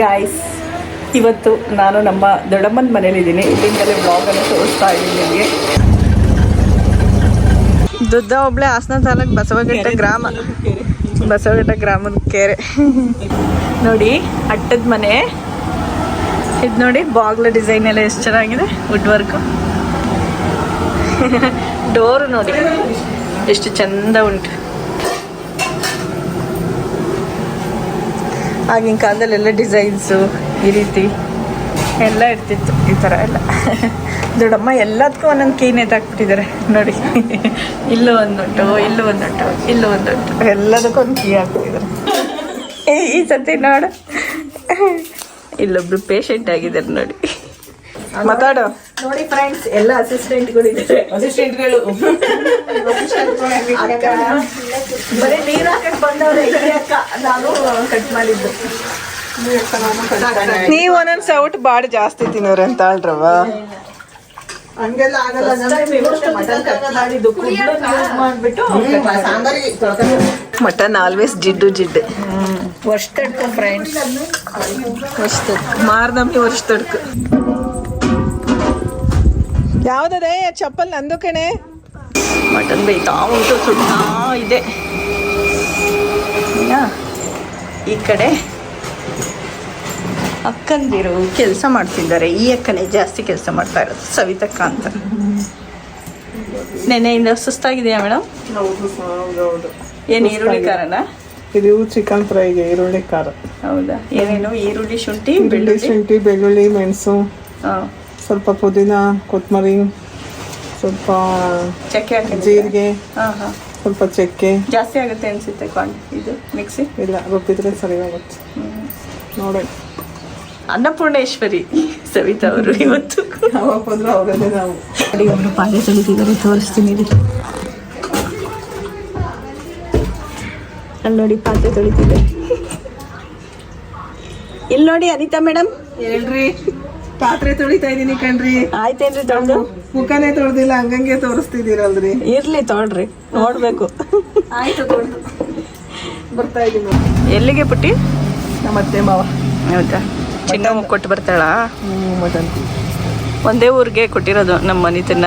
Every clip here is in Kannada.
ಗಾಯ್ಸ್ ಇವತ್ತು ನಾನು ನಮ್ಮ ದೊಡ್ಡಮ್ಮನ ಮನೇಲಿದ್ದೀನಿ. ಇಲ್ಲಿಂದಲೇ ಬ್ಲಾಗನ್ನು ತೋರಿಸ್ತಾ ಇದ್ದೀನಿ ನಿಮಗೆ. ದುದ್ದ ಒಬ್ಳೆ ಹಾಸನ ತಾಲೂಕ್ ಬಸವಘಟ್ಟ ಗ್ರಾಮ. ಬಸವಘಟ್ಟ ಗ್ರಾಮದ ಕೆರೆ. ನೋಡಿ ಅಟ್ಟದ ಮನೆ. ಇದು ನೋಡಿ ಬಾಗ್ಲ ಡಿಸೈನ್ ಎಲ್ಲ ಎಷ್ಟು ಚೆನ್ನಾಗಿದೆ. ವುಡ್ ವರ್ಕು ಡೋರ್ ನೋಡಿ. ಎಷ್ಟು ಚಂದ ಉಂಟು. ಆಗಿನ ಕಾಲದಲ್ಲೆಲ್ಲ ಡಿಸೈನ್ಸು ಈ ರೀತಿ ಎಲ್ಲ ಇರ್ತಿತ್ತು, ಈ ಥರ ಎಲ್ಲ. ದೊಡ್ಡಮ್ಮ ಎಲ್ಲದಕ್ಕೂ ಒಂದೊಂದು ಕೀ ನೇತಾಕ್ಬಿಟ್ಟಿದ್ದಾರೆ ನೋಡಿ. ಇಲ್ಲೂ ಒಂದುಂಟು ಇಲ್ಲೂ ಒಂದುಂಟು ಇಲ್ಲೂ ಒಂದುಂಟು ಎಲ್ಲದಕ್ಕೂ ಒಂದು ಕೀ ಹಾಕ್ಬಿಟ್ಟಿದ್ದಾರೆ. ಏ, ಈ ಸತಿ ನೋಡು. ಇಲ್ಲೊಬ್ರು ಪೇಷಂಟ್ ಆಗಿದ್ದಾರೆ, ನೋಡಿ. ಮಾತಾಡು. ನೋಡಿ ಫ್ರೆಂಡ್ಸ್ ಎಲ್ಲ ಅಸಿಸ್ಟೆಂಟ್ಗಳಿದ್ದಾರೆ ಅಸಿಸ್ಟೆಂಟ್ಗಳು ಬರೀ ನೀರು ಹಾಕಕ್ ಬಂದವ್ರೆ ಅಕ್ಕ. ನಾನು ಕಟ್ ಮಾಡಿದ್ದು. ನೀವು ಒಂದೊಂದ್ ಸೌಟ್ ಬಾಡಿ ಜಾಸ್ತಿ ತಿನ್ನೋರ್ ಅಂತ ಅಲ್ರವ ಹಂಗೆಲ್ಲ ಆಗಲ್ಲ. ಮಟನ್ ಆಲ್ವೇಸ್ ಜಿಡ್ಡು ಜಿಡ್ಡು. ವರ್ಷ ತಡ್ಕೊ ಫ್ರೆಂಡ್ಸ್ ವರ್ಷ ಮಾರ್ನಮ್ಮಿ ವರ್ಷ ತಡ್ಕು. ಯಾವ್ದದೆ ಚಪ್ಪಲ್ ನಂದು ಕಣೆ? ಮಟನ್ ಬೇಯ್ತಾ ಉಂಟು ಸುಡ್ತಾ ಇದೆ. ಯಾ, ಈ ಕಡೆ ಅಕ್ಕಂದಿರು ಕೆಲಸ ಮಾಡ್ತಿದ್ದಾರೆ. ಈ ಅಕ್ಕನೇ ಜಾಸ್ತಿ ಕೆಲಸ ಮಾಡ್ತಾ ಇರೋದು ಸವಿತಕ್ಕ ಅಂತ. ನೆನೆಯಿಂದ ಸುಸ್ತಾಗಿದೆಯಾ ಮೇಡಮ್ ಹೌದು ಹೌದು ಹೌದು. ಏನು ಈರುಳ್ಳಿ ಕಾರಣ ಇದು ಚಿಕನ್ ಫ್ರೈಗೆ ಈರುಳ್ಳಿ ಖಾರ. ಹೌದಾ? ಏನೇನು? ಈರುಳ್ಳಿ ಶುಂಠಿ ಬೆಳ್ಳುಳ್ಳಿ ಬೆಳ್ಳುಳ್ಳಿ? ಶುಂಠಿ ಬೆಳ್ಳುಳ್ಳಿ ಮೆಣಸು. ಹಾಂ ಸ್ವಲ್ಪ ಪುದೀನ ಕೊತ್ತಂಬರಿ ಸ್ವಲ್ಪ ಚಕ್ಕೆ ಜೀರಿಗೆ ಹಾಂ ಹಾಂ. ಸ್ವಲ್ಪ ಚಕ್ಕೆ. ಜಾಸ್ತಿ ಆಗುತ್ತೆ ಅನಿಸುತ್ತೆ ಕ್ವಾಂಟಿಟಿ ಇದು ಮಿಕ್ಸಿ? ಇಲ್ಲ ರುಬ್ಬಿದ್ರೆ ಸರಿ ಹೋಗುತ್ತೆ ನೋಡಿ. ಅನ್ನಪೂರ್ಣೇಶ್ವರಿ ಸವಿತಾ ಅವರು ಇವತ್ತು. ಯಾವಾಗ ಬಂದ್ರು ಅವರೇ ನಾವು. ಅವರು ಪಾತ್ರೆ ತೊಳಿತಿದ್ದಾರೆ ತೋರಿಸ್ತೀನಿ. ಅಲ್ಲಿ ನೋಡಿ ಪಾತ್ರೆ ತೊಳಿತಿದೆ ಇಲ್ಲಿ ನೋಡಿ ಅನಿತಾ ಮೇಡಮ್. ಹೇಳ್ರಿ. ಪಾತ್ರೆ ತೊಳಿತಾ ಇದೀನಿ ಕಣ್ರಿ. ಆಯ್ತೇನ್ರಿ ತೊಳೆದು ಮುಖನೇ ತೊಳ್ದಿಲ್ಲ ಹಂಗಂಗೆ ತೋರಿಸ್ತಿದ್ದೀರಲ್ರಿ. ಇರ್ಲಿ ತೊಳ್ರಿ ನೋಡ್ಬೇಕು. ಆಯ್ತು ತೊಳೆದು ಬರ್ತಾ ಇದೀನಿ ಎಲ್ಲಿಗೆ ಪುಟ್ಟಿ? ನಮ್ಮ ಅತ್ತೆ ಮಾವ. ಹೌದಾ? ಚಿನ್ನ ಕೊಟ್ಟು ಬರ್ತಾಳಾ? ಮಟನ್. ಒಂದೇ ಊರಿಗೆ ಕೊಟ್ಟಿರೋದು ನಮ್ಮ ಮನಿತನ್ನ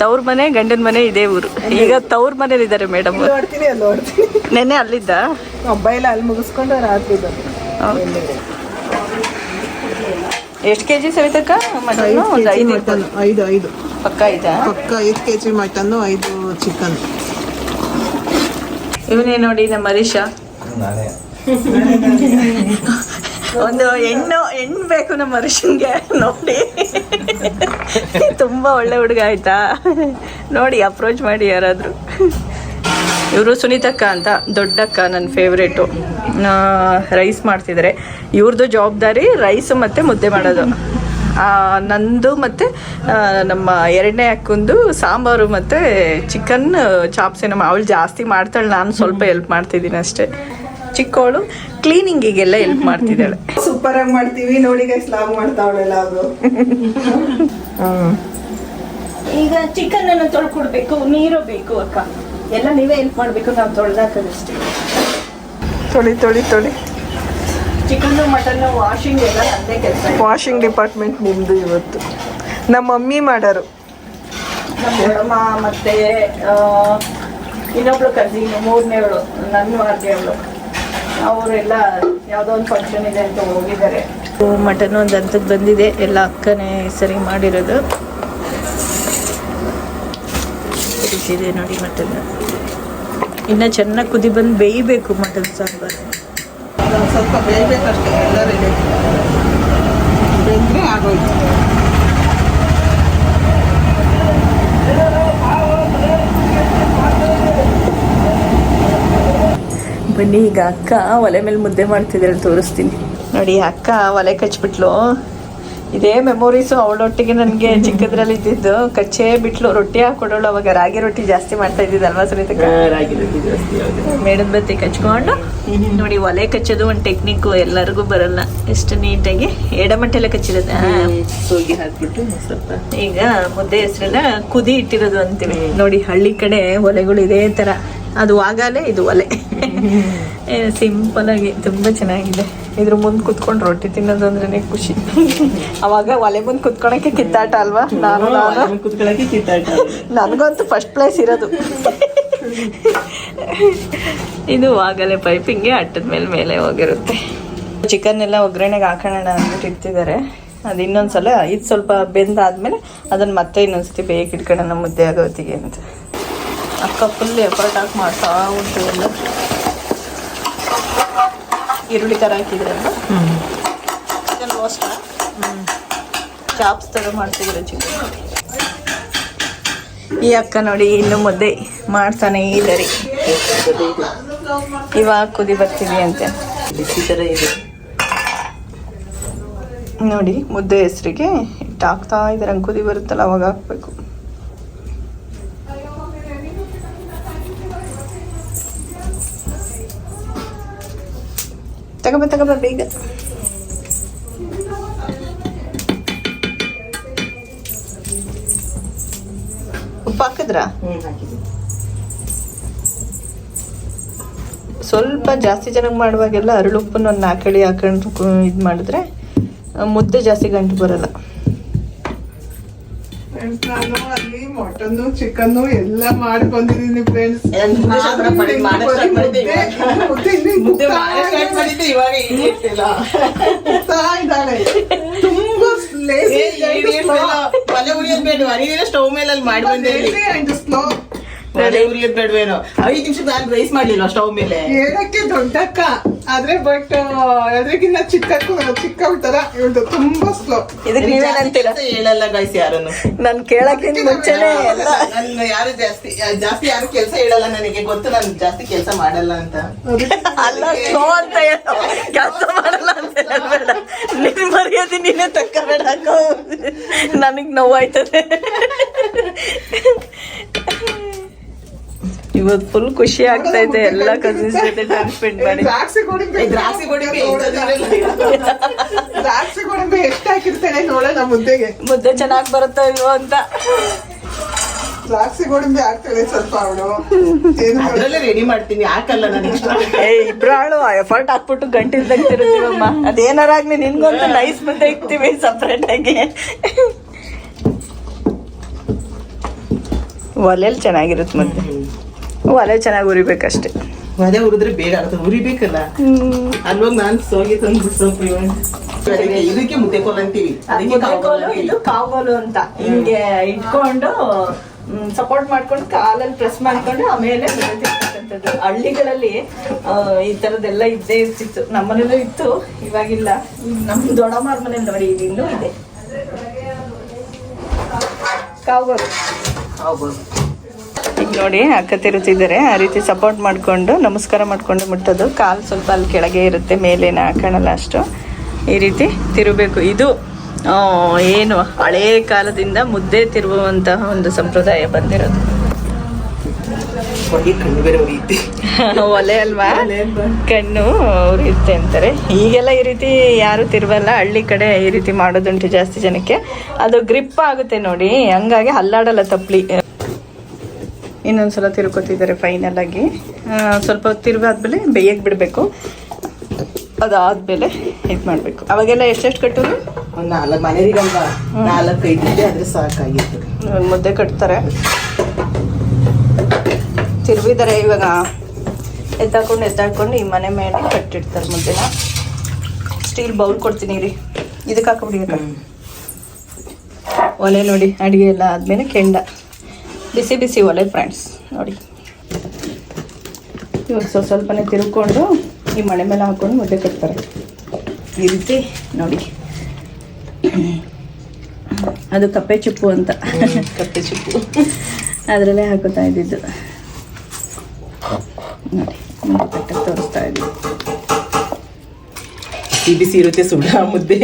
ತವ್ರ ಮನೆ ಗಂಡನ ಮನೆ ಇದೇ ಊರು. ಈಗ ತವ್ರ ಮನೇಲಿ ಇದ್ದಾರೆ ಮೇಡಮ್. ನೋಡ್ತೀನಿ ಅಲ್ಲಿ ನೋಡ್ತೀನಿ ನೆನ್ನೆ ಅಲ್ಲಿದ್ದ? ಮೊಬೈಲ್ ಅಲ್ಲಿ ಮುಗಿಸ್ಕೊಂಡು ರಾತ್ರಿ ಎಷ್ಟು ಕೆ ಜಿ ಸವಿತಕ್ಕ ಮಟನ್ ಐದು ಮಟನ್ ಐದು ಐದು ಪಕ್ಕ ಐದಾ? ಪಕ್ಕ ಐದು ಕೆ ಜಿ ಮಟನ್ ಐದು ಚಿಕನ್ ಇವನೇ ನೋಡಿ ನಮ್ಮ ಹರೀಶ. ಒಂದು ಹೆಣ್ಣು ಹೆಣ್ಣು ಬೇಕು ನಮ್ಮ ಹರೀಶನ್ಗೆ ನೋಡಿ. ತುಂಬಾ ಒಳ್ಳೆ ಹುಡುಗ ಆಯ್ತಾ? ನೋಡಿ ಅಪ್ರೋಚ್ ಮಾಡಿ ಯಾರಾದರೂ. ಇವರು ಸುನೀತಕ್ಕ ಅಂತ ದೊಡ್ಡಕ್ಕ ನನ್ನ ಫೇವ್ರೇಟು ರೈಸ್ ಮಾಡ್ತಿದ್ದಾರೆ ಇವ್ರದ್ದು ಜವಾಬ್ದಾರಿ ರೈಸ್ ಮತ್ತು ಮುದ್ದೆ ಮಾಡೋದು. ಆ, ನಂದು ಮತ್ತು ನಮ್ಮ ಎರಡನೇ ಅಕ್ಕಂದು ಸಾಂಬಾರು ಮತ್ತು ಚಿಕನ್ ಚಾಪ್ಸ್ ಏನಮ್ಮ ಅವಳು ಜಾಸ್ತಿ ಮಾಡ್ತಾಳೆ ನಾನು ಸ್ವಲ್ಪ ಹೆಲ್ಪ್ ಮಾಡ್ತಿದ್ದೀನಿ ಅಷ್ಟೇ. ಚಿಕ್ಕವಳು ಕ್ಲೀನಿಂಗಿಗೆಲ್ಲ ಹೆಲ್ಪ್ ಮಾಡ್ತಿದ್ದಾಳೆ. ಸೂಪರ್ ಆಗಿ ಮಾಡ್ತೀವಿ. ನೋಡಿ ಗೈಸ್ ಲಾಗ್ ಮಾಡ್ತಾವಳೆಲ್ಲ ಅದು ಈಗ ಚಿಕನ್ ಅನ್ನು ತೊಳ್ಕೊಡ್ಬೇಕು ನೀರು ಬೇಕು ಅಕ್ಕ. ಎಲ್ಲ ನೀವೇ ಹೆಲ್ಪ್ ಮಾಡಬೇಕು ನಾವು ತೊಳ್ದಾಕದಷ್ಟೇ ತೊಳಿ ತೊಳಿ ತೊಳಿ. ಚಿಕನ್ನು ಮಟನ್ನು ವಾಷಿಂಗ್ ಎಲ್ಲ ಅದೇ ಕೆಲಸ. ವಾಷಿಂಗ್ ಡಿಪಾರ್ಟ್ಮೆಂಟ್ ನಿಮ್ಮದು ಇವತ್ತು. ನಮ್ಮ ಮಮ್ಮಿ ಮಾಡೋರು. ನಮ್ಮ ದೊಡ್ಡಮ್ಮ ಮತ್ತೆ ಇನ್ನೊಬ್ಳು ಕಸಿನ್ ಮೂರನೇವಳು ನನ್ನ ವಾರ್ದೇವಳು ಅವರೆಲ್ಲ ಯಾವುದೋ ಒಂದು ಫಂಕ್ಷನ್ ಇದೆ ಅಂತ ಹೋಗಿದ್ದಾರೆ. ಮಟನ್ ಒಂದು ಹಂತಕ್ಕೆ ಬಂದಿದೆ. ಎಲ್ಲ ಅಕ್ಕನೇ ಸರಿ ಮಾಡಿರೋದು. ಕುದಿಸಿದೆ ನೋಡಿ ಮಟನ್. ಇನ್ನು ಚೆನ್ನಾಗಿ ಕುದಿ ಬಂದು ಬೇಯಬೇಕು ಮಟನ್ ಸಾಂಬಾರು. ಸ್ವಲ್ಪ ಬೇಯಬೇಕಷ್ಟೇ ಎಲ್ಲ ರೆಡಿ ಬೆಂದ್ರೆ ಆಗೋಯ್ತು. ಬನ್ನಿ ಈಗ ಅಕ್ಕ ಒಲೆ ಮೇಲೆ ಮುದ್ದೆ ಮಾಡ್ತಿದ್ದಾರೆ ತೋರಿಸ್ತೀನಿ. ನೋಡಿ ಅಕ್ಕ ಒಲೆ ಕಚ್ಬಿಟ್ಲು. ಇದೇ ಮೆಮೊರೀಸು ಅವಳೊಟ್ಟಿಗೆ ನನಗೆ ಚಿಕ್ಕದ್ರಲ್ಲಿ ಇದ್ದಿದ್ದು. ಕಚ್ಚೆ ಬಿಟ್ಲು ರೊಟ್ಟಿ ಹಾಕೊಡೋಳು ಅವಾಗ ರಾಗಿ ರೊಟ್ಟಿ ಜಾಸ್ತಿ ಮಾಡ್ತಾ ಇದ್ದಿದ್ದಲ್ವಾ ಸುನೀತ ಮೇಡದ ಬತ್ತಿ ಕಚ್ಕೊಂಡು ನೋಡಿ ಒಲೆ ಕಚ್ಚೋದು ಒಂದು ಟೆಕ್ನಿಕ್ಕು ಎಲ್ಲರಿಗೂ ಬರಲ್ಲ. ಎಷ್ಟು ನೀಟಾಗಿ ಎಡಮಟ್ಟೆಲ್ಲ ಕಚ್ಚಿರೋದು. ಸೋಗಿ ಹಾಕ್ಬಿಟ್ಟು ಸ್ವಲ್ಪ. ಈಗ ಮುದ್ದೆ ಹೆಸರೆಲ್ಲ ಕುದಿ ಇಟ್ಟಿರೋದು ಅಂತೀವಿ. ನೋಡಿ ಹಳ್ಳಿ ಕಡೆ ಒಲೆಗಳು ಇದೇ ಥರ ಅದು ವಾಗಾಲೆ ಇದು ಒಲೆ. ಸಿಂಪಲ್ ಆಗಿ ತುಂಬ ಚೆನ್ನಾಗಿದೆ. ಇದ್ರ ಮುಂದೆ ಕುತ್ಕೊಂಡು ರೊಟ್ಟಿ ತಿನ್ನೋದಂದ್ರೆ ಖುಷಿ. ಅವಾಗ ಒಲೆ ಮುಂದೆ ಕುತ್ಕೊಳಕ್ಕೆ ಕಿತ್ತಾಟ ಅಲ್ವಾ? ನಾನು ನಾನು. ಕುತ್ಕೊಳಕ್ಕೆ ಕಿತ್ತಾಟ. ನನಗಂತೂ ಫಸ್ಟ್ ಪ್ಲೇಸ್ ಇರೋದು. ಇದು ಆಗಲೇ ಪೈಪಿಂಗ್ಗೆ ಅಟ್ಟದ ಮೇಲೆ ಮೇಲೆ ಹೋಗಿರುತ್ತೆ. ಚಿಕನ್ ಎಲ್ಲ ಒಗ್ಗರಣೆಗೆ ಹಾಕೋಣ ಅಂದ್ಬಿಟ್ಟು ಇಟ್ಟಿದ್ದಾರೆ. ಅದು ಇನ್ನೊಂದ್ಸಲ ಇದು ಸ್ವಲ್ಪ ಬೆಂದಾದ್ಮೇಲೆ ಅದನ್ನ ಮತ್ತೆ ಇನ್ನೊಂದ್ಸತಿ ಬೇಗ ಇಟ್ಕೊಳ್ಳೋಣ ಮುದ್ದೆ ಆಗೋತ್ತಿಗೆ ಅಂತ. ಅಕ್ಕ ಫುಲ್ ಎಫರ್ಟ್ ಹಾಕಿ ಮಾಡ್ತಾ ಉಂಟು ಎಲ್ಲ. ಈರುಳ್ಳಿ ಥರ ಹಾಕಿದ್ರೆ ಚಿಕನ್ ರೋಸ್ಟ್ ಚಾಪ್ಸ್ ಥರ ಮಾಡ್ತಿದ್ರು ಚಿಕನ್ ಈ ಅಕ್ಕ ನೋಡಿ ಇನ್ನು ಮುದ್ದೆ ಮಾಡ್ತಾನೆ ಇದ್ದಾರೆ. ಇವಾಗ ಕುದಿ ಬರ್ತೀವಿ ಅಂತೆ. ನೋಡಿ ಮುದ್ದೆ ಹೆಸರಿಗೆ ಹಿಟ್ಟು ಹಾಕ್ತಾ ಇದ್ದಾರೆ. ಕುದಿ ಬರುತ್ತಲ್ಲ, ಅವಾಗ ಹಾಕ್ಬೇಕು. ತಗೋಬ ತಗೋಬ ಬೇಗ. ಉಪ್ಪು ಹಾಕಿದ್ರಾ? ಸ್ವಲ್ಪ ಜಾಸ್ತಿ ಜನಕ್ಕೆ ಮಾಡುವಾಗೆಲ್ಲ ಅರಳುಪ್ಪನ್ನು ಒಂದು ನಾಲ್ಕಳಿ ಹಾಕೊಂಡು ಇದು ಮಾಡಿದ್ರೆ ಮುದ್ದೆ ಜಾಸ್ತಿ ಗಂಟು ಬರಲ್ಲ. ಫ್ರೆಂಡ್ಸ್ ನಾನು ಅಲ್ಲಿ ಮಟನ್ನು ಚಿಕನ್ನು ಎಲ್ಲ ಮಾಡಿ ಬಂದಿದ್ದೀನಿ ಫ್ರೆಂಡ್ಸ್ ತುಂಬಾ ಸ್ಲೋ. ಒಲೆ ಉರಿಯೋದ್ ಬೇಡ ಸ್ಟವ್ ಮೇಲೆ ಅಲ್ಲಿ ಮಾಡಿ ಬಂದಿದ್ದೀನಿ ಸ್ಲೋ ಉರಿಯೋದ್ ಬೇಡವೇನೋ. ಐದು ನಿಮಿಷ ನಾನು ರೈಸ್ ಮಾಡ್ಲಿಲ್ಲ ಸ್ಟವ್ ಮೇಲೆ? ಹೇಳಕ್ಕೆ ದೊಡ್ಡಕ್ಕ? ಆದ್ರೆ ಬಟ್ ಅದಕ್ಕಿಂತ ಚಿಕ್ಕಕ್ಕೂ ಚಿಕ್ಕ ತರ ಇವಳು ತುಂಬಾ ಸ್ಲೋ ಇದಕ್ಕೆ ನೀವೇನಂತೀರ ಜಾಸ್ತಿ ಹೇಳಲ್ಲ ಗೈಸ್ ಯಾರನ್ನು. ನಾನು ಕೇಳಕ್ಕಿಂತ ಮುಂಚೆನೆ ಎಲ್ಲ. ನನ್ನ ಯಾರು ಜಾಸ್ತಿ ಜಾಸ್ತಿ ಯಾರು ಕೆಲಸ ಹೇಳಲ್ಲ ನನಗೆ. ಗೊತ್ತು ನಾನು ಜಾಸ್ತಿ ಕೆಲಸ ಮಾಡಲ್ಲ ಅಂತ. ಅಲ್ಲ ಸ್ಲೋ ಅಂತ ಕೆಲಸ ಮಾಡಲ್ಲ ಅಂತ ಹೇಳ್ಬೇಡ. ನಿನ್ ಮರ್ಯಾದೆ ನೀನೇ ತಕ್ಕಬೇಡ ನನಗ್ ನೋವಾಯ್ತದೆ. ಇವತ್ತು ಫುಲ್ ಖುಷಿ ಆಗ್ತಾ ಇದೆ. ಎಲ್ಲ ಕಸಿನ್ಸ್ ಜೊತೆ ಟೈಮ್ ಸ್ಪೆಂಡ್ ಮಾಡಿ. ದ್ರಾಕ್ಷಿ ಗೋಡಂಬಿ ದ್ರಾಕ್ಷಿ ಗೋಡಂಬಿ ದ್ರಾಕ್ಷಿ ಗೋಡಂಬಿ ಎಷ್ಟು ಹಾಕಿರ್ತಾಳೆ ನೋಡೋಣ ಮುದ್ದೆಗೆ. ಮುದ್ದೆ ಚೆನ್ನಾಗಿ ಬರುತ್ತೋ ಇಲ್ವೋ ಅಂತ. ದ್ರಾಕ್ಷಿ ಗೋಡಂಬಿ ಹಾಕ್ತಾಳೆ ಸ್ವಲ್ಪ ಅವಳು. ಅದರಲ್ಲೇ ರೆಡಿ ಮಾಡ್ತೀನಿ ಹಾಕಲ್ಲ ನನಗೆ ಏ ಇಬ್ರಾಳು ಎಫರ್ಟ್ ಹಾಕ್ಬಿಟ್ಟು ಗಂಟೆ ತಿರುತ್ತೀವಮ್ಮ ಅದೇನಾರ ಆಗ್ಲಿ ನಿನ್ಗೊಂದು ನೈಸ್ ಮುದ್ದೆ ಇಕ್ತೀವಿ ಸಪ್ರೇಟ್ ಆಗಿ. ಒಲೆಯಲ್ಲಿ ಚೆನ್ನಾಗಿರುತ್ತೆ ಮುದ್ದೆ. ಒಲೆ ಚೆನ್ನಾಗಿ ಉರಿಬೇಕಷ್ಟೇ. ಅದೇ ಉರಿದ್ರೆ ಬೇಗ ಆಗುತ್ತೆ. ಉರಿಬೇಕಲ್ಲ? ಅಲ್ವಾಗ ನಾನು ಸೋಗಿ ತಂದು ಅದಕ್ಕೆ ಇದಕ್ಕೆ ಮುದ್ದೆ ಕೋಲ್ ಅಂತೀವಿ. ಇದು ಕಾವುಗೋಲು ಅಂತ. ಹಿಂಗೆ ಇಟ್ಕೊಂಡು ಸಪೋರ್ಟ್ ಮಾಡ್ಕೊಂಡು ಕಾಲಲ್ಲಿ ಪ್ರೆಸ್ ಮಾಡ್ಕೊಂಡು ಆಮೇಲೆ ಬೆಳೆದಿರ್ತಕ್ಕಂಥದ್ದು ಹಳ್ಳಿಗಳಲ್ಲಿ ಈ ತರದೆಲ್ಲ ಇದ್ದೇ ಇರ್ತಿತ್ತು. ನಮ್ಮನೇಲೂ ಇತ್ತು ಇವಾಗಿಲ್ಲ. ನಮ್ಮ ದೊಡ್ಡಮ್ಮ ಮನೇಲಿ ನೋಡಿ ಇದು. ಇನ್ನೂ ಇದೆ ಕಾವುಗೋಲು ಹೌದು ಈಗ ನೋಡಿ ಅಕ್ಕ ತಿರುತ್ತಿದ್ದಾರೆ ಆ ರೀತಿ ಸಪೋರ್ಟ್ ಮಾಡಿಕೊಂಡು ನಮಸ್ಕಾರ ಮಾಡಿಕೊಂಡು ಮುಟ್ಟೋದು ಕಾಲು ಸ್ವಲ್ಪ ಅಲ್ಲಿ ಕೆಳಗೆ ಇರುತ್ತೆ ಮೇಲೇನ ಹಾಕೋಣಲ್ಲ ಅಷ್ಟು. ಈ ರೀತಿ ತಿರುಬೇಕು ಇದು ಏನು ಹಳೇ ಕಾಲದಿಂದ ಮುದ್ದೆ ತಿರುವಂತಹ ಒಂದು ಸಂಪ್ರದಾಯ ಬಂದಿರೋದು. ಒಲೆ ಅಲ್ವಾ? ಕಣ್ಣು ಇರುತ್ತೆ ಅಂತಾರೆ. ಈಗೆಲ್ಲ ಈ ರೀತಿ ಯಾರು ತಿರುವಲ್ಲ ಹಳ್ಳಿ ಕಡೆ ಈ ರೀತಿ ಮಾಡೋದುಂಟು ಜಾಸ್ತಿ ಜನಕ್ಕೆ. ಅದು ಗ್ರಿಪ್ ಆಗುತ್ತೆ ನೋಡಿ. ಹಂಗಾಗಿ ಹಲ್ಲಾಡಲ್ಲ ತಪ್ಪಲಿ. ಇನ್ನೊಂದ್ಸಲ ತಿರ್ಕೊತಿದ್ದಾರೆ ಫೈನಲ್ ಆಗಿ. ಆ, ಸ್ವಲ್ಪ ತಿರುಗಾದ್ಮೇಲೆ ಬೇಯಕ್ಕೆ ಬಿಡಬೇಕು. ಅದಾದ್ಮೇಲೆ ಇದು ಮಾಡಬೇಕು. ಅವಾಗೆಲ್ಲ ಎಷ್ಟೆಷ್ಟು ಕಟ್ಟೋದು? ನಾಲ್ಕು ನಾಲ್ಕು ಆದ್ರೆ ಸಾಕಾಗಿತ್ತು. ಒಂದ್ ಮುದ್ದೆ ಕಟ್ತಾರೆ. ತಿರುವಿದ್ದಾರೆ ಇವಾಗ. ಎದ್ದಾಕೊಂಡು ಎದ್ದಾಕೊಂಡು ಈ ಮನೆ ಮೇಲೆ ಕಟ್ಟಿಡ್ತಾರೆ ಮುದ್ದೆನ. ಸ್ಟೀಲ್ ಬೌಲ್ ಕೊಡ್ತೀನಿ ರೀ ಇದಕ್ಕೆ ಹಾಕೊಬಿಡಿ ಅಕ್ಕ. ಒಲೆ ನೋಡಿ ಅಡುಗೆ ಎಲ್ಲ ಆದಮೇಲೆ ಕೆಂಡ. ಬಿಸಿ ಬಿಸಿ ಒಲೆ ಫ್ರೆಂಡ್ಸ್ ನೋಡಿ. ಇವಾಗ ಸ್ವಲ್ಪ ಸ್ವಲ್ಪನೇ ತಿರುಕೊಂಡು ಈ ಮಳೆ ಮೇಲೆ ಹಾಕೊಂಡು ಮುದ್ದೆ ಕಟ್ತಾರೆ. ಈ ರೀತಿ ನೋಡಿ. ಅದು ಕಪ್ಪೆ ಚುಪ್ಪು ಅಂತ. ಕಪ್ಪೆ ಚುಪ್ಪು. ಅದರಲ್ಲೇ ಹಾಕೋತಾ ಇದ್ದಿದ್ದು. ನೋಡಿ ಮುದ್ದೆ ಕಟ್ಟಕ್ಕೆ ತೋರಿಸ್ತಾ ಇದ್ದೀವಿ ಬಿಸಿ ಬಿಸಿ ಇರುತ್ತೆ ಸುಡ ಮುದ್ದೆ.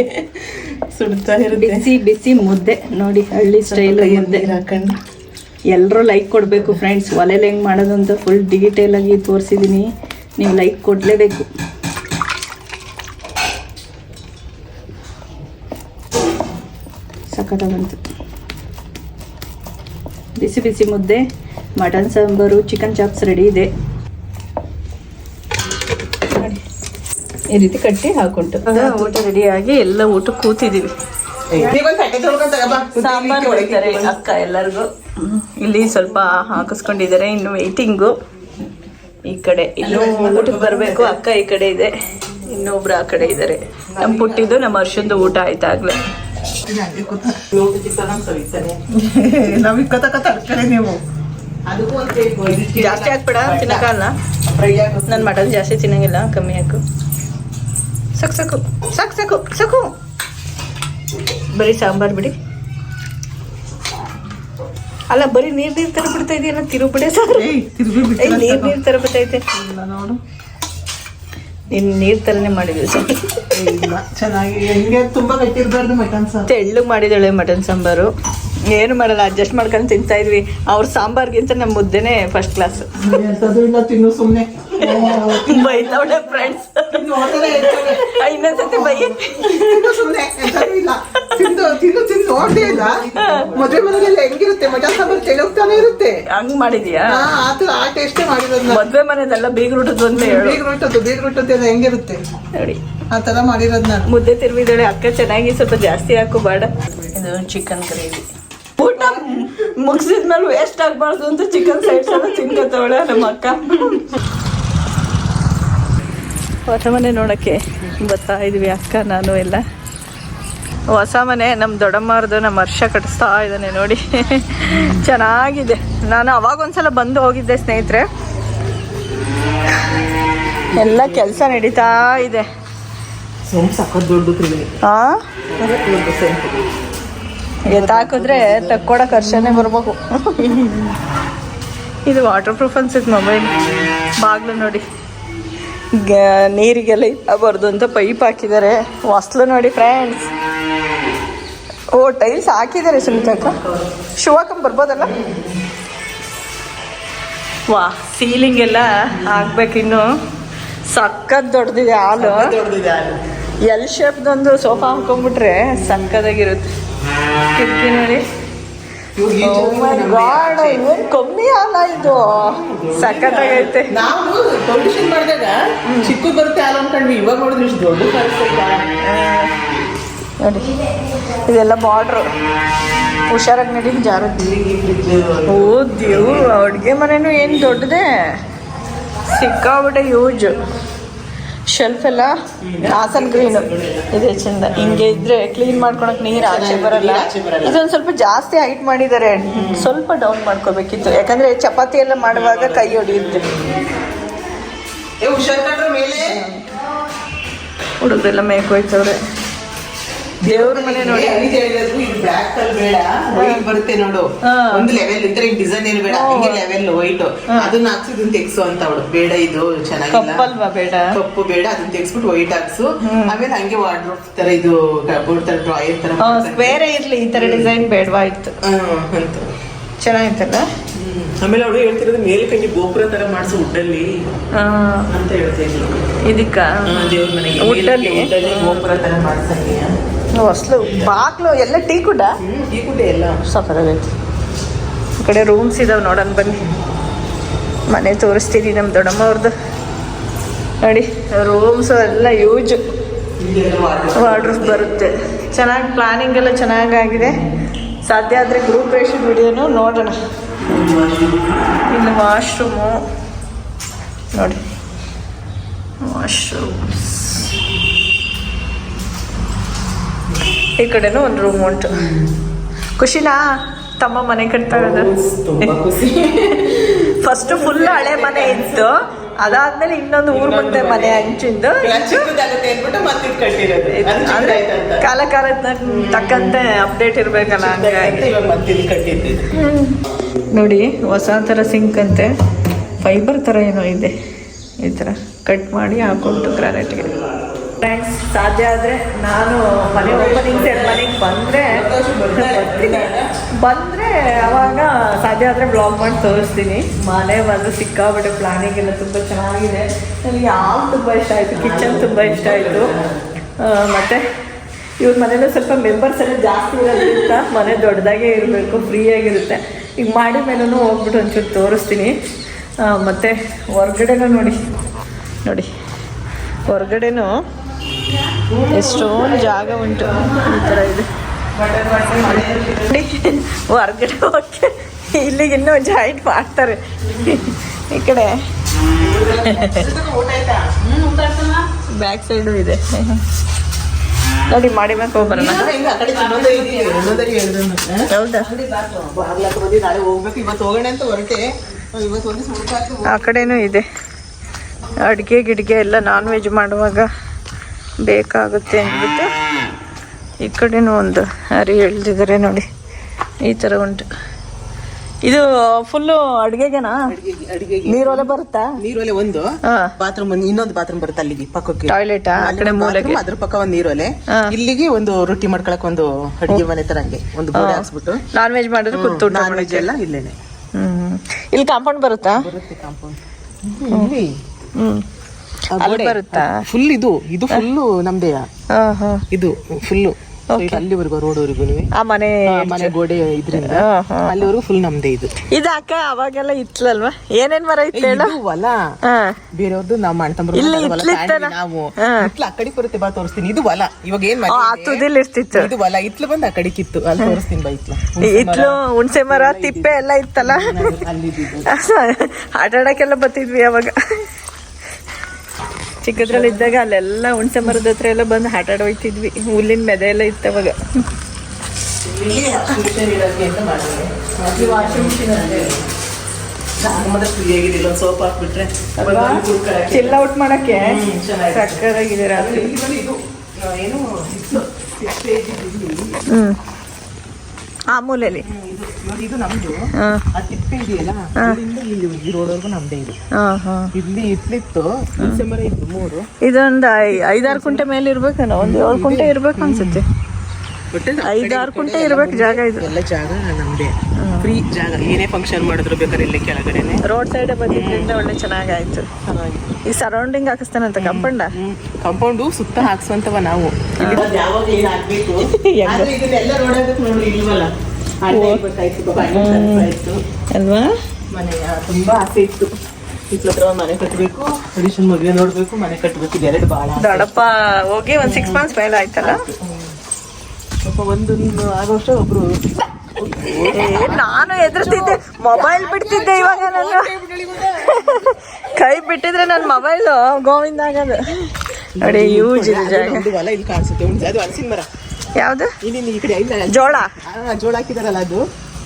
ಸುಡ್ತಾ ಇರುತ್ತೆ. ಬಿಸಿ ಬಿಸಿ ಮುದ್ದೆ. ನೋಡಿ ಹಳ್ಳಿ ಸ್ಟೈಲ್ ಮುದ್ದೆ. ಹಾಕೊಂಡು. ಎಲ್ಲರೂ ಲೈಕ್ ಕೊಡಬೇಕು ಫ್ರೆಂಡ್ಸ್ ಒಲೆಯಲ್ಲಿ ಹೆಂಗೆ ಮಾಡೋದು ಅಂತ ಫುಲ್ ಡಿಟೇಲ್ ಆಗಿ ತೋರಿಸಿದ್ದೀನಿ ನೀವು ಲೈಕ್ ಕೊಡಲೇಬೇಕು. ಸಖತ್ತಾಗಂತು. ಬಿಸಿ ಬಿಸಿ ಮುದ್ದೆ mutton sambar chicken chops ready ಇದೆ. ಈ ರೀತಿ ಕಟ್ಟಿ ಹಾಕೊಂಡು ಊಟ ರೆಡಿಯಾಗಿ ಎಲ್ಲ ಊಟ ಕೂತಿದೀವಿ. ಸಾಂಬಾರ್ ಹೊಡಿತಾರೆ ಅಕ್ಕ ಎಲ್ಲರಿಗೂ. ಇಲ್ಲಿ ಸ್ವಲ್ಪ ಹಾಕಿಸ್ಕೊಂಡಿದ್ದಾರೆ ಇನ್ನು ವೆಯ್ಟಿಂಗು ಈ ಕಡೆ ಇನ್ನು ಊಟಕ್ಕೆ ಬರಬೇಕು. ಅಕ್ಕ ಈ ಕಡೆ ಇದೆ. ಇನ್ನೊಬ್ರು ಆ ಕಡೆ ಇದ್ದಾರೆ ನಮ್ಮ ಪುಟ್ಟಿದ್ದು ನಮ್ಮ ಅರ್ಷಂದು ಊಟ ಆಯ್ತಾಗ್ಲೇ ಜಾಸ್ತಿ ಹಾಕ್ಬೇಡ ತಿನ್ನಕ್ಕಲ್ಲ. ನನ್ ಆಗೋದು. ನಾನು ಮಟನ್ ಜಾಸ್ತಿ ತಿನ್ನಂಗಿಲ್ಲ ಕಮ್ಮಿ ಹಾಕು. ಸಾಕು ಸಾಕು ಸಾಕು ಸಾಕು ಸಾಕು ಬರೀ ಸಾಂಬಾರ್ ಬಿಡಿ. ಅಲ್ಲ ಬರೀ ನೀರ್ ನೀರ್ ತರ ಬಿಡ್ತಾ ಇದೆಯಲ್ಲ ತಿರುಬಿಡೆ ಸಾರು. ನೀರು ನೀರ್ ತರ ಬಿಡ್ತೈತೆ ನೋಡು. ನೀನ್ ನೀರ್ ತರನೇ ಮಾಡಿದ್ವಿ ಸರ್. ಚೆನ್ನಾಗಿ ಹೆಂಗೆ ತುಂಬಾ ಮಟನ್ ಸಾರು. ತೆಳ್ಳಗ್ ಮಾಡಿದಾಳೆ ಮಟನ್ ಸಾಂಬಾರು. ಏನು ಮಾಡಲ್ಲ ಅಡ್ಜಸ್ಟ್ ಮಾಡ್ಕೊಂಡು ತಿಂತಾ ಇದ್ವಿ. ಅವ್ರ ಸಾಂಬಾರ್ಗಿಂತ ನಮ್ಮ ಮುದ್ದೆನೆ ಫಸ್ಟ್ ಕ್ಲಾಸ್ ತಿನ್ನು ಸುಮ್ನೆ. ಬೈತವಳೆ ಫ್ರೆಂಡ್ಸ್ ನೋಡ್ತಾನೆ ಇರ್ತವೆ. ಇನ್ನೊಂದ್ಸತಿ ಬೈ. ಇಲ್ಲ. ತಿಂದು ತಿಂದು ನೋಡ್ದೇ ಇಲ್ಲ. ಮದುವೆ ಮನೆಗೆಲ್ಲ ಹೆಂಗಿರುತ್ತೆ? ಮಟನ್ ಸಾಂಬಾರ್ ತೆಳಗ್ತಾನೆ ಇರುತ್ತೆ. ಹಂಗ್ ಮಾಡಿದ್ಯಾ? ಆ ಆತರ ಆ ಟೇಸ್ಟೇ ಮಾಡಿರೋದ್ನ. ಮದ್ವೆ ಮನೆದೆಲ್ಲ ಬೀಗ್ರೂಟದ್ದು ಅಂತ ಹೇಳು. ಬೀಗ್ರೂಟದ್ದು ಬೀಗ್ರೂಟದ್ದು ಬೀಗ್ ಹೆಂಗಿರುತ್ತೆ? ನೋಡಿ. ಆ ತರ ಮಾಡಿರೋದು ನಾನು ಮುದ್ದೆ ತಿರುವಿದಾಳೆ ಅಕ್ಕ ಚೆನ್ನಾಗಿ ಸ್ವಲ್ಪ ಜಾಸ್ತಿ ಹಾಕು ಬೇಡ ಇದು ಚಿಕನ್ ಗ್ರೇವಿ ಊಟ ಮುಗಿಸಿದ್ಮೇಲೆ ವೇಸ್ಟ್ ಆಗ್ಬಾರ್ದು ಅಂತ ಚಿಕನ್ ಸೈಡ್ಸ್ ಎಲ್ಲ ತಿನ್ಕೋತವಳೆ ನಮ್ಮ ಅಕ್ಕ. ಹೊಸ ಮನೆ ನೋಡಕ್ಕೆ ಬರ್ತಾ ಇದ್ವಿ ಅಕ್ಕ ನಾನು ಎಲ್ಲ. ಹೊಸ ಮನೆ ನಮ್ಮ ದೊಡ್ಡಮ್ಮರದು ನಮ್ಮ ಹರ್ಷ ಕಟ್ಟಿಸ್ತಾ ಇದ್ದಾನೆ ನೋಡಿ. ಚೆನ್ನಾಗಿದೆ. ನಾನು ಅವಾಗ ಒಂದ್ಸಲ ಬಂದು ಹೋಗಿದ್ದೆ ಸ್ನೇಹಿತರೆ. ಎಲ್ಲ ಕೆಲಸ ನಡೀತಾ ಇದೆ. ಎತ್ತಾಕಿದ್ರೆ ತಕ್ಕೊಡಕ್ ವರ್ಷನೇ ಬರ್ಬೇಕು. ಇದು ವಾಟರ್ ಪ್ರೂಫ್ ಅನ್ಸುತ್ತೆ ಮೊಬೈಲ್ ಬಾಗ್ಲು ನೋಡಿ. ನೀರಿಗೆಲ್ಲ ಬರದು ಅಂತ ಪೈಪ್ ಹಾಕಿದ್ದಾರೆ. ಹೊಸ್ಲು ನೋಡಿ ಫ್ರೆಂಡ್ಸ್ ಓ ಟೈಲ್ಸ್ ಹಾಕಿದ್ದಾರೆ ಸುನೀತಕ್ಕ ಅಕ್ಕ. ಹಾಕೊಂಡ್ ಬರ್ಬೋದಲ್ಲ? ವಾ ಸೀಲಿಂಗ್ ಎಲ್ಲ ಹಾಕ್ಬೇಕಿನ್ನು ಸಕ್ಕತ್ ದೊಡ್ಡದಿದೆ ಹಾಲು. ಎಲ್ ಶೇಪ್ದೊಂದು ಸೋಫಾ ಹಾಕೊಂಡ್ಬಿಟ್ರೆ ಸಕ್ಕದಾಗಿರುತ್ತೆ ಕಿಟಕಿ ನೋಡಿ. Oh ಇವೇನ್ ಕಮ್ಮಿ ಅಲ್ಲ ಇದು. ಸಖತ್ತಾಗೈತೆ ನಾವು ಮಾಡಿದಾಗ ಚಿಕ್ಕ ಬರುತ್ತೆ ಹಾಲು ಅನ್ಕೊಂಡ್ವಿ ಇವಾಗ ನೋಡಿದ್ರೆ ಇಷ್ಟು ದೊಡ್ಡ ನೋಡಿ ಇದೆಲ್ಲ ಬಾರ್ಡ್ರು ಹುಷಾರಾಗಿ ನಡಿ. ಜಾರತ್ತಿ ಓ ದೇವ್ರು ಅಡುಗೆ ಮನೆನೂ ಏನು ದೊಡ್ಡದೆ. ಸಿಕ್ಕಾಬಿಟ್ಟೆ ಯೂಜ್ ಶೆಲ್ಫ್ ಎಲ್ಲ ಹಾಸನ್ ಗ್ರೀನು ಇದೆ ಚಂದ. ಹಿಂಗೆ ಇದ್ರೆ ಕ್ಲೀನ್ ಮಾಡ್ಕೊಳಕ್ ನೀರು ಆಚೆ ಬರಲ್ಲ. ಇದೊಂದ್ ಸ್ವಲ್ಪ ಜಾಸ್ತಿ ಹೈಟ್ ಮಾಡಿದ್ದಾರೆ ಸ್ವಲ್ಪ ಡೌನ್ ಮಾಡ್ಕೋಬೇಕಿತ್ತು. ಯಾಕಂದ್ರೆ ಚಪಾತಿ ಎಲ್ಲ ಮಾಡುವಾಗ ಕೈ ಹೊಡೆಯುತ್ತೆ ಹುಡುಗರೆಲ್ಲ ಮೇಯ್ಕೋಯ್ತವ್ರೆ ದೇವ್ರ ಮನೆ ನೋಡಿ. ಇದು ಬ್ಲಾಕ್ ಅಲ್ಲಿ ಬೇಡ ವೈಟ್ ಬರುತ್ತೆ ನೋಡು. ಒಂದು ಲೆವೆಲ್ ಇದ್ರೆ ಡಿಸೈನ್ ಏನು ಬೇಡ. ಹಿಂಗೆ ಲೆವೆಲ್ ವೈಟ್ ಅದನ್ನ ಹಾಕ್ಸು ಇದನ್ನ ತೆಗ್ಸು ಅಂತ ಅವಳು. ಬೇಡ ಇದು ಚೆನ್ನಾಗಿಲ್ಲ. ಬೇಡ? ಕಪ್ಪು ಬೇಡ ಅದನ್ನ ತೆಗ್ಸ್ಬಿಟ್ಟು ವೈಟ್ ಹಾಕ್ಸು. ಆಮೇಲೆ ಹಂಗೆ ವಾರ್ಡ್ರೋಬ್ ತರ ಇದು ಕಬೋರ್ಡ್ ತರ ಡ್ರಾಯರ್ ತರ. ಬೇರೆ ಇರ್ಲಿ ಈ ತರ ಡಿಸೈನ್ ಬೇಡವಾ ಇತ್ತು. ಅಂತ ಚೆನ್ನಾಗಿತ್ತಲ್ಲ. ಆಮೇಲೆ ಅವಳು ಹೇಳ್ತಿರೋದು ಮೇಲ್ಕಂಗೆ ಗೋಪುರ ತರ ಮಾಡಿಸು ಉಡ್ಡಲ್ಲಿ ಅಂತ ಹೇಳ್ತಾ ಇದ್ಲು. ಇದಕ್ಕ? ದೇವ್ರ ಮನೆಗೆ. ಗೋಪುರ ತರ ಮಾಡ್ಸಂಗೆ ಹೊಸ್ಲು ಬಾಕ್ಲು ಎಲ್ಲ ಟೀ ಕುಡ್ಡ? ಈ ಎಲ್ಲ. ಸಫರಾಗೈತಿ ಈ ಕಡೆ ರೂಮ್ಸ್ ಇದಾವೆ ನೋಡೋಣ ಬನ್ನಿ. ಮನೆ ತೋರಿಸ್ತೀನಿ ನಮ್ಮ ದೊಡ್ಡಮ್ಮವ್ರದ್ದು ನೋಡಿ ರೂಮ್ಸ್ ಎಲ್ಲ ಯೂಜ್ ವಾರ್ಡ್ರೂಫ್ ಬರುತ್ತೆ. ಚೆನ್ನಾಗಿ ಪ್ಲಾನಿಂಗ್ ಎಲ್ಲ ಚೆನ್ನಾಗಾಗಿದೆ. ಸಾಧ್ಯ ಆದರೆ ಗ್ರೂಪ್ ರೇಷನ್ ವಿಡಿಯೋನು ನೋಡೋಣ. ಇನ್ನು ವಾಶ್ರೂಮು ನೋಡಿ ವಾಶ್ರೂಮ್ಸ್ ಈ ಕಡೆನೂ ಒಂದು ರೂಮ್ ಉಂಟು. ಖುಷಿನಾ? ತಮ್ಮ ಮನೆ ಕಟ್ತಾ ಖುಷಿ. ಫಸ್ಟ್ ಫುಲ್ ಹಳೆ ಮನೆ ಇತ್ತು. ಅದಾದ್ಮೇಲೆ ಇನ್ನೊಂದು ಊರ್ ಮುಂದೆ ಮನೆ. ಹಂಚಿಂದು. ಕಾಲ ಕಾಲದ ತಕ್ಕಂತೆ ಅಪ್ಡೇಟ್ ಇರ್ಬೇಕಲ್ಲ ನೋಡಿ ಹೊಸ ಥರ ಸಿಂಕ್ ಅಂತೆ. ಫೈಬರ್ ಥರ ಏನೋ ಇದೆ. ಈ ಥರ ಕಟ್ ಮಾಡಿ ಹಾಕೊಂಡು ಗ್ರಾನೈಟ್ಗೆ ಫ್ರೆಂಡ್ಸ್ ಸಾಧ್ಯ ಆದರೆ ನಾನು ಮನೆ ಓಪನಿಂಗ್ ಸೆರೆಮನಿಗೆ ಬಂದರೆ ಬಂದರೆ ಅವಾಗ ಸಾಧ್ಯ ಆದರೆ ಬ್ಲಾಗ್ ಮಾಡಿ ತೋರಿಸ್ತೀನಿ. ಮನೆ ಬಂದು ಸಿಕ್ಕಾಬಿಟ್ಟೆ ಪ್ಲಾನಿಂಗ್ ಎಲ್ಲ ತುಂಬ ಚೆನ್ನಾಗಿದೆ. ನನಗೆ ಯಾವ ತುಂಬ ಇಷ್ಟ ಆಯಿತು? ಕಿಚನ್ ತುಂಬ ಇಷ್ಟ ಆಯಿತು. ಮತ್ತು ಇವ್ರ ಮನೇಲೂ ಸ್ವಲ್ಪ ಮೆಂಬರ್ಸ್ ಎಲ್ಲ ಜಾಸ್ತಿ ಇರೋದ್ರಿಂದ ಮನೆ ದೊಡ್ಡದಾಗೇ ಇರಬೇಕು ಫ್ರೀಯಾಗಿರುತ್ತೆ ಈಗ ಮಾಡಿ ಮೇಲೂ ಹೋಗ್ಬಿಟ್ಟು ಒಂಚೂರು ತೋರಿಸ್ತೀನಿ. ಮತ್ತೆ ಹೊರ್ಗಡೆನೂ ನೋಡಿ. ನೋಡಿ. ಹೊರಗಡೆನೂ ಎಷ್ಟೊಂದು ಜಾಗ ಉಂಟು. ಈ ಥರ ಇದೆ. ಹೊರ್ಗಡೆ ಹೋಗಿ ಇಲ್ಲಿಗೆ ಇನ್ನೂ ಜಾಯಿಂಟ್ ಮಾಡ್ತಾರೆ. ಈ ಕಡೆ. ಬ್ಯಾಕ್ ಸೈಡು ಇದೆ. ನೋಡಿ, ಮಾಡಿ ಮ್ಯಾಕ್ ಸುಡ್ಕಾಯ್ತು ಆ ಕಡೆನೂ ಇದೆ. ಅಡುಗೆ ಗಿಡಿಗೆ ಎಲ್ಲ ನಾನ್ ವೆಜ್ ಮಾಡುವಾಗ ಬೇಕಾಗುತ್ತೆ ಅಂದ್ಬಿಟ್ಟು ಈ ಕಡೆನೂ ಒಂದು ಹರಿ ಎಳ್ದಿದ್ದಾರೆ ನೋಡಿ. ಈ ಥರ ಉಂಟು. ಇದು ಫುಲ್ಲು ಅಡುಗೆಗೆನಾ? ಅಡಿಗೆಗೆ ನೀರೊಲೆ ಬರುತ್ತಾ? ನೀರೊಲೆ ಒಂದು. ಬಾತ್ರೂಮ್ ಇನ್ನೊಂದು ಬಾತ್ರೂಮ್ ಬರುತ್ತೆ ಅಲ್ಲಿಗೆ ಪಕ್ಕಕ್ಕೆ. ಟಾಯ್ಲೆಟ್ ಆ? ಕಡೆ ಮೂಲೆಗೆ? ಅದ್ರ ಪಕ್ಕ ಒಂದು ನೀರೊಲೆ. ಇಲ್ಲಿಗೆ ಒಂದು ರೊಟ್ಟಿ ಮಾಡ್ಕೊಳಕ್ ಒಂದು ಅಡಿಗೆ ಮನೆ ತರ ಹಂಗೆ. ಒಂದು ಗೋಡೆ ಹಾಕ್ಸ್ಬಿಟ್ಟು. ನಾನ್ ವೆಜ್ ಮಾಡಿದ್ರೆ ಕೂತು ನಾನ್ ವೆಜ್ ಎಲ್ಲ ಇಲ್ಲೇನೆ. ಹ್ಮ್. ಇಲ್ಲಿ ಕಾಂಪೌಂಡ್ ಬರುತ್ತಾ? ಬರುತ್ತೆ ಕಾಂಪೌಂಡ್ ಹ್ಮ್. ಬರುತ್ತಾ? ಫುಲ್ ಇದು. ಇದು ಫುಲ್ ನಮ್ದೇ. ಇದು ಫುಲ್ಲು ಅಲ್ಲಿವರೆಗೂ ರೋಡ್ವರೆಗೂ ಆ ಮನೆ ಮನೆ ಗೋಡೆ ಇದ್ರಿಂದ ಅಲ್ಲಿವರೆಗೂ ಫುಲ್ ನಮ್ದೇ ಇದು. ಇದು ಅಕ್ಕ ಅವಾಗೆಲ್ಲ ಇತ್ಲಲ್ವಾ? ಏನೇನ್ ಮರ ಇತ್ತು ಹೊಲ ಬೇರೆಯವ್ರದ್ದು ನಾವು ಇತ್ಲಿತ್ತಲ್ಲ? ನಾವು. ಇತ್ಲ ಆ ಕಡೆ ಬರುತ್ತೆ ಬಾ ತೋರಿಸ್ತೀನಿ. ಇದು ಹೊಲ ಇವಾಗ ಏನ್? ತುದಿಲ್ ಇರ್ತಿತ್ತು. ಇದು ಹೊಲ ಇತ್ಲು ಬಂದು ಆ ಕಡೆ ಕಿತ್ತು. ಅಲ್ಲಿ ತೋರಿಸ್ತೀನಿ ಬಾ ಇತ್ಲ. ಇತ್ಲು ಹುಣಸೆ ಮರ ತಿಪ್ಪೆ ಎಲ್ಲ ಇತ್ತಲ್ಲ? ಆಟಾಡಕ್ಕೆಲ್ಲ ಬರ್ತಿದ್ವಿ ಅವಾಗ. ಚಿಕ್ಕದ್ರಲ್ಲಿ ಇದ್ದಾಗ ಅಲ್ಲೆಲ್ಲ ಹುಣ್ಸೆ ಮರದ ಹತ್ರ ಎಲ್ಲ ಬಂದು ಆಟ ಆಡ ಹೋಯ್ತಿದ್ವಿ. ಹುಲ್ಲಿನ ಮೆದೆ ಎಲ್ಲ ಇತ್ತು ಅವಾಗ. ಸೋಪ್ ಚಿಲ್ಲ ಔಟ್ ಮಾಡಕ್ಕೆ. ಸಕ್ಕದಾಗಿದೆ ರಾತ್ರಿ. ಹ್ಮ್. ಆ ಮೂಲೆಯಲ್ಲಿ. ಇದು ನಮ್ದು. ಆ ತಿಪ್ಪೆ ಇದೆಯಲ್ಲ ಅಲ್ಲಿಂದ ಇಲ್ಲಿ ಈ ರೋಡ್ವರೆಗೂ ನಮ್ದೇ ಇದು. ಹಾ ಹಾ. ಇಲ್ಲಿ ಇತ್ಲಿತ್ತು ಹುಣಸೆ ಇತ್ತು ಮೂರು. ಇದೊಂದು ಐದಾರು ಕುಂಟೆ ಮೇಲೆ ಇರ್ಬೇಕೇನೋ ಒಂದು ಏಳು ಕುಂಟೆ ಇರ್ಬೇಕು ಅನ್ಸುತ್ತೆ. ಐದಾರು ಕುಂಟೆ ಇರ್ಬೇಕು ಜಾಗ ಇದು. ಎಲ್ಲ ಜಾಗ ನಮ್ದೇ. ಫ್ರೀ ಜಾಗ ಏನೇ ಫಂಕ್ಷನ್ ಮಾಡಿದ್ರು ಬೇಕಾದ್ರೆ ಇಲ್ಲಿ ಕೆಳಗಡೆನೆ. ರೋಡ್ ಸೈಡ್ ಬಂದಿದ್ರಿಂದ ಒಳ್ಳೆ ಚೆನ್ನಾಗಾಯ್ತು. ಈ ಸರೌಂಡಿಂಗ್ ಹಾಕಿಸ್ತಾನಂತ ಕಂಪೌಂಡ? ಕಂಪೌಂಡ್ ಸುತ್ತ ಹಾಕ್ಸುವಂತವ ನಾವು. ಯಾವಾಗ ಏನ್ ಇದನ್ನೆಲ್ಲ ನೋಡಿ ಇಲ್ವಲ್ಲ? ಅಲ್ವಾ? ಮನೆಯ ತುಂಬಾ ಆಸೆ ಇತ್ತು. ಮನೆ ಕಟ್ಟಬೇಕು ಅಡಿಷನ್ ಮದುವೆ ನೋಡ್ಬೇಕು ಮನೆ ಕಟ್ಟಬೇಕು. ದೊಡ್ಡಪ್ಪ ಹೋಗಿ ಒಂದ್ ಸಿಕ್ಸ್ ಮಂತ್ಸ್ ಮೇಲೆ ಆಯ್ತಲ್ಲ? ಸ್ವಲ್ಪ ಒಂದೊಂದು ಆಗೋಷ್ಟು ಒಬ್ರು ನಾನು ಎದುರ್ತಿದ್ದೆ ಮೊಬೈಲ್ ಬಿಡ್ತಿದ್ದೆ ಇವಾಗ ನಾನು. ಕೈ ಬಿಟ್ಟಿದ್ರೆ ನನ್ನ ಮೊಬೈಲ್ ಗೋವಿಂದ ಆಗೋದು ನೋಡಿ ಯೂಜ್ ಇದೆ ಜಾಗ. ಇಲ್ಲಿ ಕಾಣಿಸುತ್ತೆ. ಒಂದು ಅದು ಹಲಸಿನ ಮರ. ಯಾವ್ದು? ಜೋಳ. ಜೋಳ ಹಾಕಿದಾರಲ್ಲ ಅದು.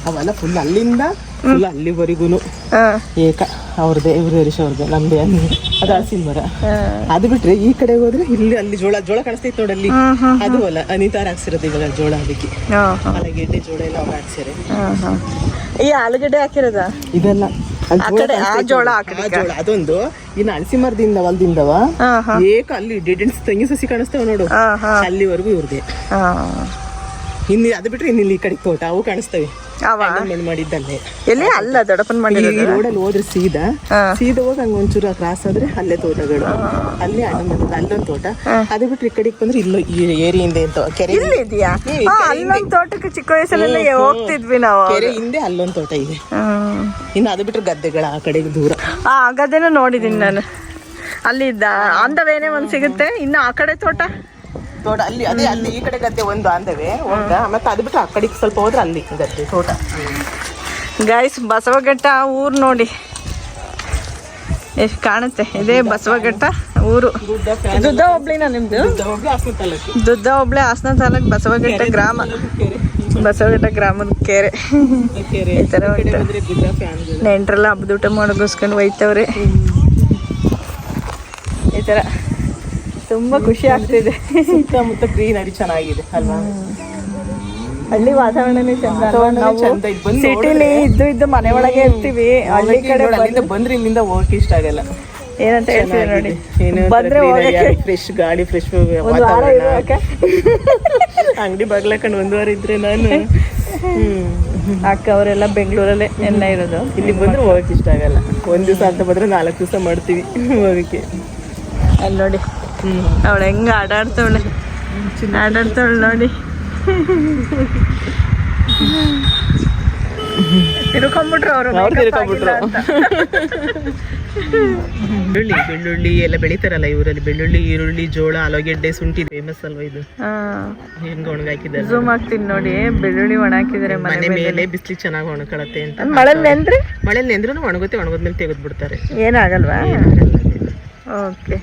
ಅವೆಲ್ಲ ಫುಲ್ ಅಲ್ಲಿಂದ ಫುಲ್ ಅಲ್ಲಿವರೆಗೂ ಏಕ ಅವ್ರದ್ದೇ ಇವ್ರ ಹರೀಶ್ ಅವ್ರದ್ದೇ ನಮ್ದೇ ಅಲ್ಲಿ ಅದು ಹಸಿನ್ ಮರ. ಅದು ಬಿಟ್ರೆ ಈ ಕಡೆ ಹೋದ್ರೆ ಇಲ್ಲಿ ಅಲ್ಲಿ ಜೋಳ ಜೋಳ ಕಾಣಿಸ್ತೈತೆ ನೋಡಲ್ಲಿ ಅದು ಅಲ್ಲ ಅನಿತಾರ ಹಾಕ್ಸಿರೋದು ಇವಾಗ ಜೋಳ ಅದಕ್ಕೆ. ಆಲೂಗೆಡ್ಡೆ ಜೋಳ ಎಲ್ಲ ಅವ್ರು ಹಾಕ್ಸಿರೆ. ಈ ಆಲೂಗಡ್ಡೆ ಹಾಕಿರೋದ? ಇದೆಲ್ಲ ಅಲ್ಲಿ ಅದೊಂದು. ಇನ್ನು ಹಲಸಿ ಮರದಿಂದ ಹೊಲದಿಂದವ ಏಕ ಅಲ್ಲಿ ಡಿಡೆನ್ಸ್ ತಂಗಿ ಸಸಿ ಕಾಣಿಸ್ತಾವ ನೋಡು. ಅಲ್ಲಿವರೆಗೂ ಇವ್ರದೇ ಇನ್ನು ಅದು ಬಿಟ್ರೆ ಇನ್ನು ಇಲ್ಲಿ ಈ ಕಡೆ ತೋಟ ಅವು ಕಾಣಿಸ್ತವೆ. ಅವ? ಮಣ್ಣು ಮಾಡಿದ್ದಲ್ಲೇ. ಎಲ್ಲಿ? ಅಲ್ಲ ದೊಡ್ಡಪ್ಪನ ಈ ರೋಡಲ್ಲಿ ಹೋದ್ರೆ ಸೀದಾ. ಸೀದಾ ಹೋಗಿ ಹಂಗ ಒಂಚೂರು ಕ್ರಾಸ್ ಆದ್ರೆ ಅಲ್ಲೇ ತೋಟಗಳು. ಅಲ್ಲೇ ಅಣ್ಣ ಮನೆ ಅಲ್ಲೊಂದು ತೋಟ. ಅದು ಬಿಟ್ರೆ ಈ ಕಡೆಗೆ ಬಂದ್ರೆ ಇಲ್ಲೋ ಈ ಏರಿಯಿಂದ ಅಂತ ಕೆರೆ ಇಲ್ಲಿ ಇದೆಯಾ? ಅಲ್ಲೊಂದು ತೋಟಕ್ಕೆ ಚಿಕ್ಕ ವಯಸ್ಸಲ್ಲೆಲ್ಲ ಹೋಗ್ತಿದ್ವಿ ನಾವು. ಕೆರೆ ಹಿಂದೆ ಅಲ್ಲೊಂದು ತೋಟ ಇದೆ. ಇನ್ನು ಅದು ಬಿಟ್ರೆ ಗದ್ದೆಗಳ ಆ ಕಡೆಗೆ ದೂರ. ಆ ಗದ್ದೆನ ನೋಡಿದೀನಿ ನಾನು. ಅಲ್ಲಿ ಅಂದವೇನೇ ಒಂದ್ ಸಿಗುತ್ತೆ. ಇನ್ನು ಆ ಕಡೆ ತೋಟ? ತೋಟ ಅಲ್ಲಿ ಅದೇ ಅಲ್ಲಿ ಈ ಕಡೆ ಗದ್ದೆ ಒಂದು ಅಂದವೆ ಒಂದ ಮತ್ತೆ ಅದು ಬಿಟ್ಟು ಆ ಕಡೆ ಸ್ವಲ್ಪ ಹೋದ್ರೆ ಅಲ್ಲಿ ಗದ್ದೆ ತೋಟ. ಗಾಯ್ಸ್ ಬಸವಘಟ್ಟ ಊರು ನೋಡಿ. ಎಷ್ಟು ಕಾಣುತ್ತೆ. ಇದೇ ಬಸವಘಟ್ಟ ಊರು. ದುದ್ದ ಹೋಬ್ಳಿನ ನಿಮ್ದು? ದುದ್ದ ಹೋಬ್ಳಿ ಹಾಸನ ತಾಲೂಕು. ಬಸವಘಟ್ಟ ಗ್ರಾಮ. ಬಸವಘಟ್ಟ ಗ್ರಾಮದ ಕೆರೆ. ಕೆರೆ. ಈ ಥರ ನೆಂಟ್ರೆಲ್ಲ ಹಬ್ಬದೂಟ ಮಾಡೋಗೋಸ್ಕೊಂಡು ಒಯ್ತವ್ರೆ ಈ ಥರ ತುಂಬ ಖುಷಿ ಆಗ್ತಿದೆ. ಸುತ್ತಮುತ್ತ ಗ್ರೀನರಿ ಚೆನ್ನಾಗಿದೆ ಅಲ್ವಾ? ಹಳ್ಳಿ ವಾತಾವರಣನೇ ಚಂದ. ಸಿಟಿಲಿ ಇದ್ದು ಇದ್ದು ಮನೆ ಒಳಗೆ ಇರ್ತೀವಿ ಹಳ್ಳಿ ಕಡೆ ಅಲ್ಲಿಂದ ಬಂದ್ರೆ ಇಲ್ಲಿಂದ ಹೋಗಕ್ಕೆ ಇಷ್ಟ ಆಗಲ್ಲ. ಏನಂತ ಹೇಳ್ತೀವಿ ನೋಡಿ. ಬಂದ್ರೆ ಫ್ರೆಶ್ ಗಾಳಿ ಫ್ರೆಶ್ ಅಂಗಡಿ ಬಾಗ್ಲಕೊಂಡು ಒಂದು ವಾರ ಇದ್ರೆ ನಾನು. ಅಕ್ಕ ಅವರೆಲ್ಲ ಬೆಂಗಳೂರಲ್ಲೇ ಎಲ್ಲ ಇರೋದು. ಇಲ್ಲಿ ಬಂದ್ರೆ ಹೋಗಕ್ಕೆ ಇಷ್ಟ ಆಗಲ್ಲ. ಒಂದ್ ದಿವಸ ಅಂತ ಬಂದ್ರೆ ನಾಲ್ಕು ದಿವಸ ಮಾಡ್ತೀವಿ ಹೋಗಕ್ಕೆ. ಅಲ್ಲಿ ನೋಡಿ. ಅವಳು ಹೆಂಗ ಆಡಾಡ್ತವಳೆ ಆಡಾಡ್ತವಳು ನೋಡಿ ತಿರ್ಕೊಂಬಿಟ್ರು ಅವರು ಅವ್ರು ತಿರ್ಕೊಂಬಿಟ್ರು. ಬೆಳ್ಳುಳ್ಳಿ ಬೆಳ್ಳುಳ್ಳಿ ಎಲ್ಲ ಬೆಳಿತಾರಲ್ಲ ಇವರಲ್ಲಿ ಬೆಳ್ಳುಳ್ಳಿ ಈರುಳ್ಳಿ ಜೋಳ ಆಲೂಗೆಡ್ಡೆ ಶುಂಠಿ ಫೇಮಸ್ ಅಲ್ವಾ ಇದು ಹೆಂಗ್ ಒಣಗಾಕಿದ್ದಾರೆ ಜೂಮ್ ಆಗ್ತೀನಿ ನೋಡಿ ಬೆಳ್ಳುಳ್ಳಿ ಒಣ ಹಾಕಿದ್ದಾರೆ ಮನೆ ಮೇಲೆ ಬಿಸಿಲು ಚೆನ್ನಾಗಿ ಒಣಕೊಳತ್ತೆ ಅಂತ ಮಳೆ ಅಂದ್ರೆ ಮಳೆಯಲ್ಲಿ ನೆಂದ್ರೂ ಒಣಗುತ್ತೆ ಒಣಗೋದ್ಮೇಲೆ ತೆಗೆದ್ಬಿಡ್ತಾರೆ ಏನಾಗಲ್ವಾ ಓಕೆ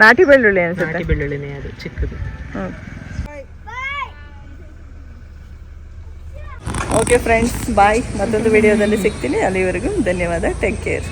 ನಾಟಿ ಬೆಳ್ಳುಳ್ಳಿ ಅನ್ಸುತ್ತೆ. ನಾಟಿ ಬೆಳ್ಳುಳ್ಳಿನೇ ಅದು ಚಿಕ್ಕದು. ಓಕೆ ಫ್ರೆಂಡ್ಸ್ ಬಾಯ್ ಮತ್ತೊಂದು ವಿಡಿಯೋದಲ್ಲಿ ಸಿಗ್ತೀನಿ. ಅಲ್ಲಿವರೆಗೂ ಧನ್ಯವಾದ. Take care